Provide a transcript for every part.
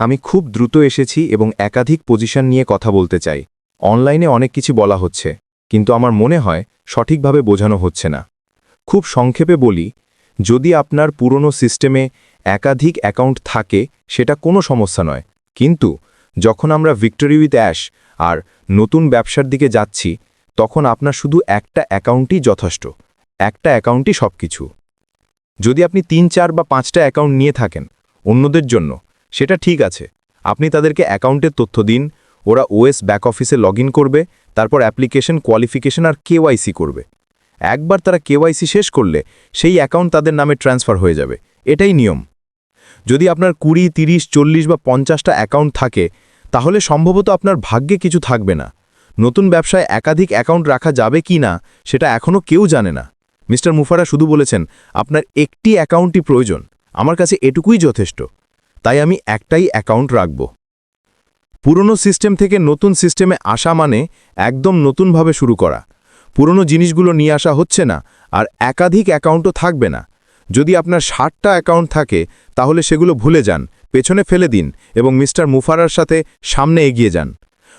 আমি খুব দ্রুত এসেছি এবং একাধিক পজিশন নিয়ে কথা বলতে চাই। অনলাইনে অনেক কিছু বলা হচ্ছে, কিন্তু আমার মনে হয় সঠিকভাবে বোঝানো হচ্ছে না। খুব সংক্ষেপে বলি, যদি আপনার পুরনো সিস্টেমে একাধিক অ্যাকাউন্ট থাকে, সেটা কোনো সমস্যা নয়। কিন্তু, যখন আমরা ভিক্টোরি উইথ অ্যাশ আর নতুন ব্যবসার দিকে যাচ্ছি, তখন আপনার শুধু একটা অ্যাকাউন্টই যথেষ্ট, একটা অ্যাকাউন্টই সব কিছু যদি আপনি তিন, চার বা পাঁচটা অ্যাকাউন্ট নিয়ে থাকেন অন্যদের জন্য সেটা ঠিক আছে। আপনি তাদেরকে অ্যাকাউন্টের তথ্য দিন, ওরা ওএস ব্যাক অফিসে লগ করবে, তারপর অ্যাপ্লিকেশন কোয়ালিফিকেশন আর কেওয়াইসি করবে। একবার তারা কেওয়াইসি শেষ করলে, সেই অ্যাকাউন্ট তাদের নামে ট্রান্সফার হয়ে যাবে। এটাই নিয়ম। যদি আপনার কুড়ি, তিরিশ, চল্লিশ বা পঞ্চাশটা অ্যাকাউন্ট থাকে, তাহলে সম্ভবত আপনার ভাগ্যে কিছু থাকবে না। নতুন ব্যবসায় একাধিক অ্যাকাউন্ট রাখা যাবে কি না, সেটা এখনও কেউ জানে না। মিস্টার মুফারা শুধু বলেছেন, আপনার একটি অ্যাকাউন্টই প্রয়োজন। আমার কাছে এটুকুই যথেষ্ট। তাই আমি একটাই অ্যাকাউন্ট রাখব। পুরনো সিস্টেম থেকে নতুন সিস্টেমে আসা মানে একদম নতুনভাবে শুরু করা। পুরনো জিনিসগুলো নিয়ে আসা হচ্ছে না আর একাধিক অ্যাকাউন্টও থাকবে না। যদি আপনার ষাটটা অ্যাকাউন্ট থাকে, তাহলে সেগুলো ভুলে যান, পেছনে ফেলে দিন এবং মিস্টার মুফারার সাথে সামনে এগিয়ে যান।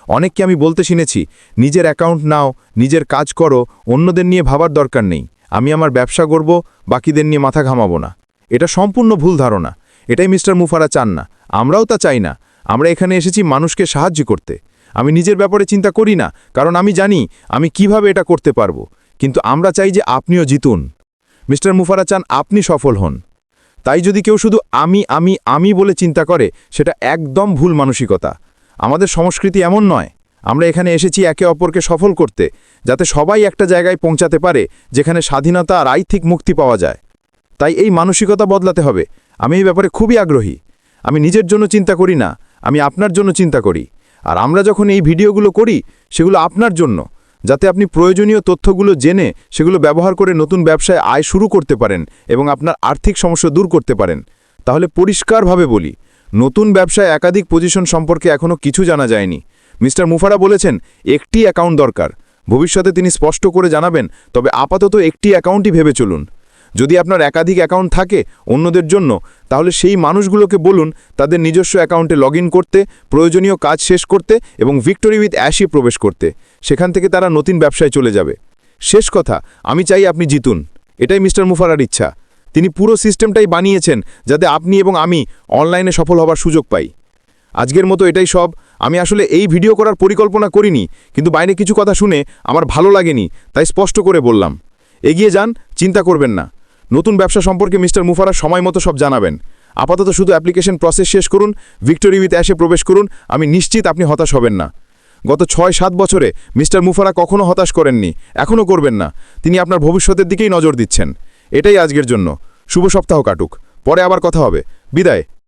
অনেককে আমি বলতে শুনেছি, নিজের অ্যাকাউন্ট নাও, নিজের কাজ করো, অন্যদের নিয়ে ভাবার দরকার নেই। আমি আমার ব্যবসা করব বাকিদের নিয়ে মাথা ঘামাবো না। এটা সম্পূর্ণ ভুল ধারণা। এটাই মিস্টার মুফারা চান না। আমরাও তা চাই না। আমরা এখানে এসেছি মানুষকে সাহায্য করতে। আমি নিজের ব্যাপারে চিন্তা করি না, কারণ আমি জানি আমি কীভাবে এটা করতে পারব। কিন্তু আমরা চাই যে আপনিও জিতুন। মিস্টার মুফারা চান আপনি সফল হন। তাই যদি কেউ শুধু আমি আমি আমি বলে চিন্তা করে, সেটা একদম ভুল মানসিকতা। আমাদের সংস্কৃতি এমন নয়। আমরা এখানে এসেছি একে অপরকে সফল করতে, যাতে সবাই একটা জায়গায় পৌঁছাতে পারে, যেখানে স্বাধীনতা আর আর্থিক মুক্তি পাওয়া যায়। তাই এই মানসিকতা বদলাতে হবে। আমি এই ব্যাপারে খুবই আগ্রহী। আমি নিজের জন্য চিন্তা করি না, আমি আপনার জন্য চিন্তা করি। আর আমরা যখন এই ভিডিওগুলো করি, সেগুলো আপনার জন্য, যাতে আপনি প্রয়োজনীয় তথ্যগুলো জেনে সেগুলো ব্যবহার করে নতুন ব্যবসায় আয় শুরু করতে পারেন এবং আপনার আর্থিক সমস্যা দূর করতে পারেন। তাহলে পরিষ্কারভাবে বলি, নতুন ব্যবসায় একাধিক পজিশন সম্পর্কে এখনও কিছু জানা যায়নি। মিস্টার মুফারা বলেছেন, একটি অ্যাকাউন্ট দরকার। ভবিষ্যতে তিনি স্পষ্ট করে জানাবেন, তবে আপাতত একটি অ্যাকাউন্টই ভেবে চলুন। যদি আপনার একাধিক অ্যাকাউন্ট থাকে অন্যদের জন্য, তাহলে সেই মানুষগুলোকে বলুন তাদের নিজস্ব অ্যাকাউন্টে লগ করতে, প্রয়োজনীয় কাজ শেষ করতে এবং ভিক্টোরি উইথ অ্যাশি প্রবেশ করতে। সেখান থেকে তারা নতুন ব্যবসায় চলে যাবে। শেষ কথা, আমি চাই আপনি জিতুন। এটাই মিস্টার মুফারার ইচ্ছা। তিনি পুরো সিস্টেমটাই বানিয়েছেন যাতে আপনি এবং আমি অনলাইনে সফল হবার সুযোগ পাই। আজকের মতো এটাই সব। আমি আসলে এই ভিডিও করার পরিকল্পনা করিনি, কিন্তু বাইরে কিছু কথা শুনে আমার ভালো লাগেনি, তাই স্পষ্ট করে বললাম। এগিয়ে যান, চিন্তা করবেন না। নতুন ব্যবসা সম্পর্কে মিস্টার মুফারা সময় মতো সব জানাবেন। আপাতত শুধু অ্যাপ্লিকেশন প্রসেস শেষ করুন, ভিক্টোরি উইথ অ্যাশে প্রবেশ করুন, আমি নিশ্চিত আপনি হতাশ হবেন না। গত ছয় সাত বছরে মিস্টার মুফারা কখনো হতাশ করেননি এখনও করবেন না। তিনি আপনার ভবিষ্যতের দিকেই নজর দিচ্ছেন। এটাই আজকের জন্য। শুভ সপ্তাহ কাটুক। পরে আবার কথা হবে। বিদায়।